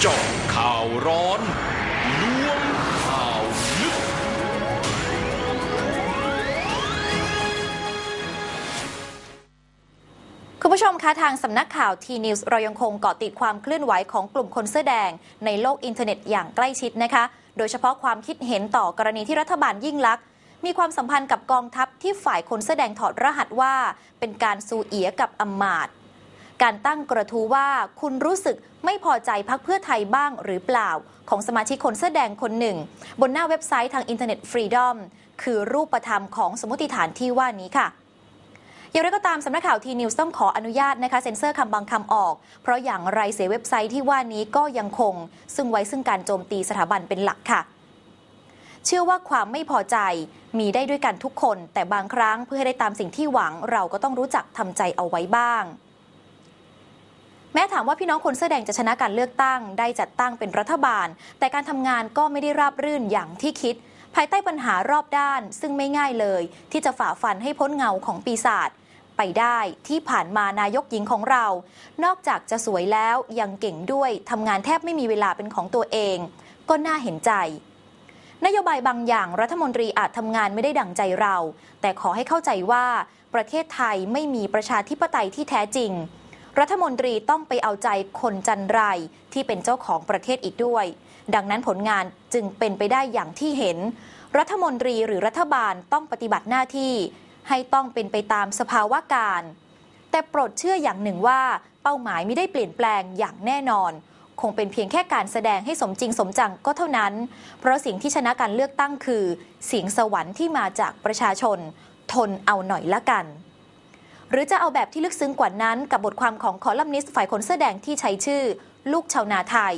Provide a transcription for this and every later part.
เจาะข่าวร้อนล้วงข่าวลึก คุณผู้ชมคะทางสำนักข่าวทีนิวส์เรายังคงเกาะติดความเคลื่อนไหวของกลุ่มคนเสื้อแดง ในโลกอินเทอร์เน็ตอย่างใกล้ชิดนะคะ โดยเฉพาะความคิดเห็นต่อกรณีที่รัฐบาลยิ่งลักษณ์มีความสัมพันธ์กับกองทัพที่ฝ่ายคนเสื้อแดงถอดรหัสว่า เป็นการซูเอียกับอำมาตย์ การตั้งกระทู้ว่าคุณรู้สึกไม่พอใจพักเพื่อไทยบ้างหรือเปล่า ของสมาชิกคนเสื้อแดงคนหนึ่ง บนหน้าเว็บไซต์ทางอินเทอร์เน็ตฟรีดอมคือรูปธรรมของสมมติฐานที่ว่านี้ค่ะอย่างไรก็ตามสำนักข่าวทีนิวส์ต้องขออนุญาตนะคะเซ็นเซอร์คำบางคำออก เพราะอย่างไรเสียเว็บไซต์ที่ว่านี้ก็ยังคง ซึ่งไว้ซึ่งการโจมตีสถาบันเป็นหลักค่ะ เชื่อว่าความไม่พอใจมีได้ด้วยกันทุกคน แต่บางครั้งเพื่อให้ได้ตามสิ่งที่หวังเราก็ต้องรู้จักทำใจเอาไว้บ้าง แม้ถามว่าพี่น้องคนเสื้อแดงจะชนะการเลือกตั้ง ได้จัดตั้งเป็นรัฐบาล แต่การทำงานก็ไม่ได้ราบรื่นอย่างที่คิด ภายใต้ปัญหารอบด้าน ซึ่งไม่ง่ายเลย ที่จะฝ่าฟันให้พ้นเงาของปีศาจไปได้ที่ผ่านมานายกหญิงของเรา นอกจากจะสวยแล้วยังเก่งด้วยทำงานแทบไม่มีเวลาเป็นของตัวเอง ก็น่าเห็นใจ นโยบายบางอย่างรัฐมนตรีอาจทำงานไม่ได้ดั่งใจเรา แต่ขอให้เข้าใจว่าประเทศไทยไม่มีประชาธิปไตยที่แท้จริง รัฐมนตรีต้องไปเอาใจคนจันไรที่เป็นเจ้าของประเทศอีกด้วย ดังนั้นผลงานจึงเป็นไปได้อย่างที่เห็น รัฐมนตรีหรือรัฐบาลต้องปฏิบัติหน้าที่ ให้ต้องเป็นไปตามสภาวะการ แต่โปรดเชื่ออย่างหนึ่งว่า เป้าหมายไม่ได้เปลี่ยนแปลงอย่างแน่นอน คงเป็นเพียงแค่การแสดงให้สมจริงสมจังก็เท่านั้น เพราะสิ่งที่ชนะการเลือกตั้งคือเสียงสวรรค์ที่มาจากประชาชน ทนเอาหน่อยละกัน หรือจะเอาแบบที่ลึกซึ้งกว่านั้นกับบทความของคอลัมนิสต์ฝ่ายคนเสื้อแดงที่ใช้ชื่อ ลูกชาวนาไทย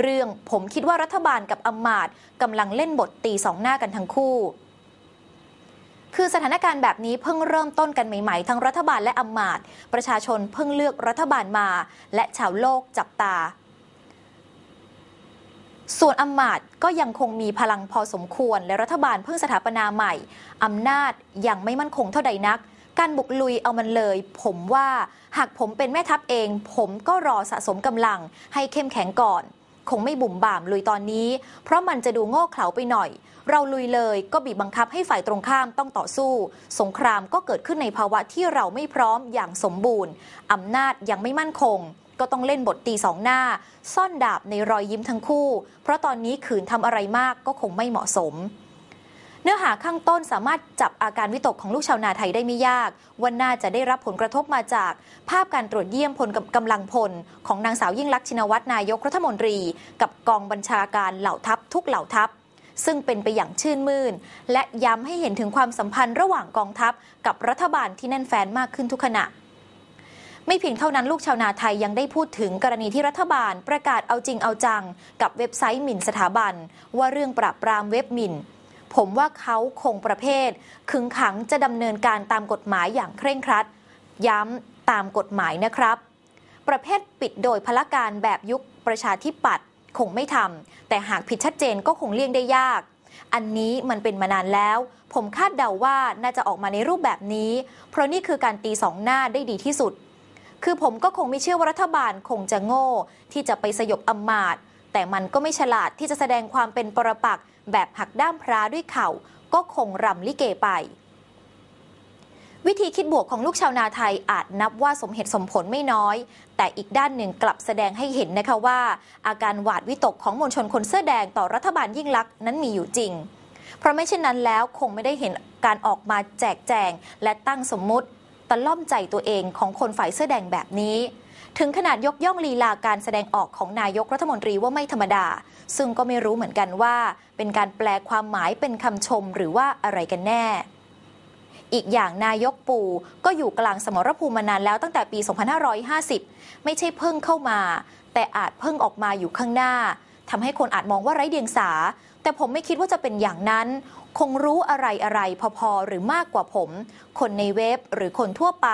เรื่องผมคิดว่ารัฐบาลกับอำมาตย์กำลังเล่นบทตีสองหน้ากันทั้งคู่คือสถานการณ์แบบนี้เพิ่งเริ่มต้นกันใหม่ ๆ ทั้งรัฐบาลและอำมาตย์ประชาชนเพิ่งเลือกรัฐบาลมา และชาวโลกจับตา ส่วนอำมาตย์ก็ยังคงมีพลังพอสมควร และรัฐบาลเพิ่งสถาปนาใหม่อำนาจยังไม่มั่นคงเท่าใดนัก การบุกลุยเอามันเลย ผมว่าหากผมเป็นแม่ทัพเอง ผมก็รอสะสมกำลังให้เข้มแข็งก่อน คงไม่บุ่มบ่ามลุยตอนนี้ เพราะมันจะดูโง่เขลาไปหน่อย เราลุยเลยก็บีบบังคับให้ฝ่ายตรงข้ามต้องต่อสู้ สงครามก็เกิดขึ้นในภาวะที่เราไม่พร้อมอย่างสมบูรณ์อำนาจยังไม่มั่นคงก็ต้องเล่นบทตีสองหน้า ซ่อนดาบในรอยยิ้มทั้งคู่ เพราะตอนนี้ขืนทำอะไรมากก็คงไม่เหมาะสม เนื้อหาข้างต้นสามารถจับอาการวิตกของลูกชาวนาไทยได้ไม่ยากว่าน่าจะได้รับผลกระทบมาจาก ภาพการตรวจเยี่ยมพลกำลังพล ของนางสาวยิ่งลักษณ์ชินวัตรนายกรัฐมนตรี กับกองบัญชาการเหล่าทัพทุกเหล่าทัพซึ่งเป็นไปอย่างชื่นมื่น และย้ำให้เห็นถึงความสัมพันธ์ระหว่างกองทัพ กับรัฐบาลที่แน่นแฟนมากขึ้นทุกขณะ ไม่เพียงเท่านั้นลูกชาวนาไทยยังได้พูดถึงกรณีที่รัฐบาลประกาศเอาจริงเอาจัง กับเว็บไซต์หมิ่นสถาบัน ว่าเรื่องปราบปรามเว็บหมิ่น ผมว่าเขาคงประเภท ขึงขังจะดำเนินการตามกฎหมายอย่างเคร่งครัด ย้ำตามกฎหมายนะครับ ประเภทปิดโดยพละการแบบยุคประชาธิปัตย์คงไม่ทำแต่หากผิดชัดเจนก็คงเลี่ยงได้ยาก อันนี้มันเป็นมานานแล้ว ผมคาดเดาว่าน่าจะออกมาในรูปแบบนี้ เพราะนี่คือการตีสองหน้าได้ดีที่สุด คือผมก็คงไม่เชื่อว่ารัฐบาลคงจะโง่ ที่จะไปสยบอำมาตย์ แต่มันก็ไม่ฉลาดที่จะแสดงความเป็นปรปักษ์แบบหักด้ามพระด้วยเข่า ก็คงรำลิเกไป วิธีคิดบวกของลูกชาวนาไทยอาจนับว่าสมเหตุสมผลไม่น้อย แต่อีกด้านหนึ่งกลับแสดงให้เห็นนะคะว่า อาการหวาดวิตกของมวลชนคนเสื้อแดงต่อรัฐบาลยิ่งลักษณ์นั้นมีอยู่จริง เพราะไม่เช่นนั้นแล้วคงไม่ได้เห็นการออกมาแจกแจง และตั้งสมมุติตะล่อมใจตัวเองของคนฝ่ายเสื้อแดงแบบนี้ ถึงขนาดยกย่องลีลาการแสดงออกของนายกรัฐมนตรีว่าไม่ธรรมดา ซึ่งก็ไม่รู้เหมือนกันว่า เป็นการแปลความหมายเป็นคำชมหรือว่าอะไรกันแน่อีกอย่างนายกปู่ก็อยู่กลางสมรภูมิมานานแล้วตั้งแต่ปี 2550 ไม่ใช่เพิ่งเข้ามา แต่อาจเพิ่งออกมาอยู่ข้างหน้าทำให้คนอาจมองว่าไร้เดียงสา แต่ผมไม่คิดว่าจะเป็นอย่างนั้น คงรู้อะไรอะไรพอๆ หรือมากกว่าผม คนในเว็บหรือคนทั่วไป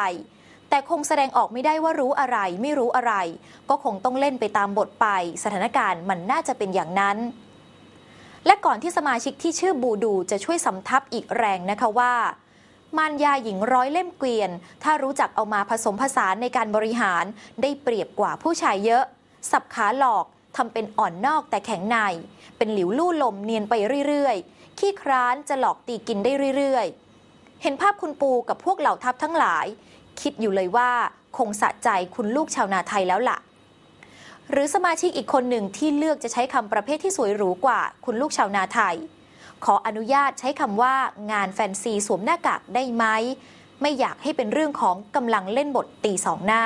แต่คงแสดงออกไม่ได้ว่ารู้อะไรไม่รู้อะไร ก็คงต้องเล่นไปตามบทไป สถานการณ์มันน่าจะเป็นอย่างนั้นและก่อนที่สมาชิกที่ชื่อบูดูจะช่วยสำทับอีกแรงนะคะว่า มารยาหญิงร้อยเล่มเกวียน ถ้ารู้จักเอามาผสมผสานในการบริหารได้เปรียบกว่าผู้ชายเยอะ สับขาหลอกทำเป็นอ่อนนอกแต่แข็งใน เป็นหลิวลู่ลมเนียนไปเรื่อยๆ ขี้คร้านจะหลอกตีกินได้เรื่อยๆ เห็นภาพคุณปูกับพวกเหล่าทัพทั้งหลาย คิดอยู่เลยว่าคงสะใจคุณลูกชาวนาไทยแล้วล่ะ หรือสมาชิกอีกคนหนึ่งที่เลือกจะใช้คำประเภทที่สวยหรูกว่า คุณลูกชาวนาไทย ขออนุญาตใช้คำว่างานแฟนซีสวมหน้ากากได้ไหม ไม่อยากให้เป็นเรื่องของกำลังเล่นบทตีสองหน้า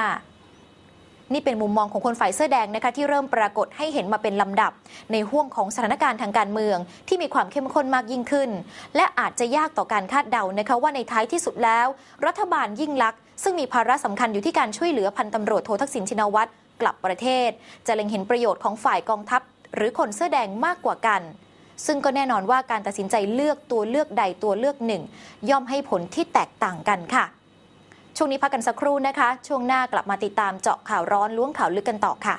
นี่เป็นมุมมองของคนฝ่ายเสื้อแดงนะคะที่เริ่มปรากฏให้เห็นมาเป็นลำดับ ในห่วงของสถานการณ์ทางการเมือง ที่มีความเข้มข้นมากยิ่งขึ้น และอาจจะยากต่อการคาดเดานะคะว่าในท้ายที่สุดแล้ว รัฐบาลยิ่งลักษณ์ซึ่งมีภาระสำคัญอยู่ที่การช่วยเหลือพันตำรวจโททักษิณชินวัตรกลับประเทศ จะเล็งเห็นประโยชน์ของฝ่ายกองทัพ หรือคนเสื้อแดงมากกว่ากันซึ่งก็แน่นอนว่าการตัดสินใจเลือกตัวเลือกใดตัวเลือกหนึ่ง ย่อมให้ผลที่แตกต่างกันค่ะ ช่วงนี้พักกันสักครู่นะคะ ช่วงหน้ากลับมาติดตามเจาะข่าวร้อนล้วงข่าวลึกกันต่อค่ะ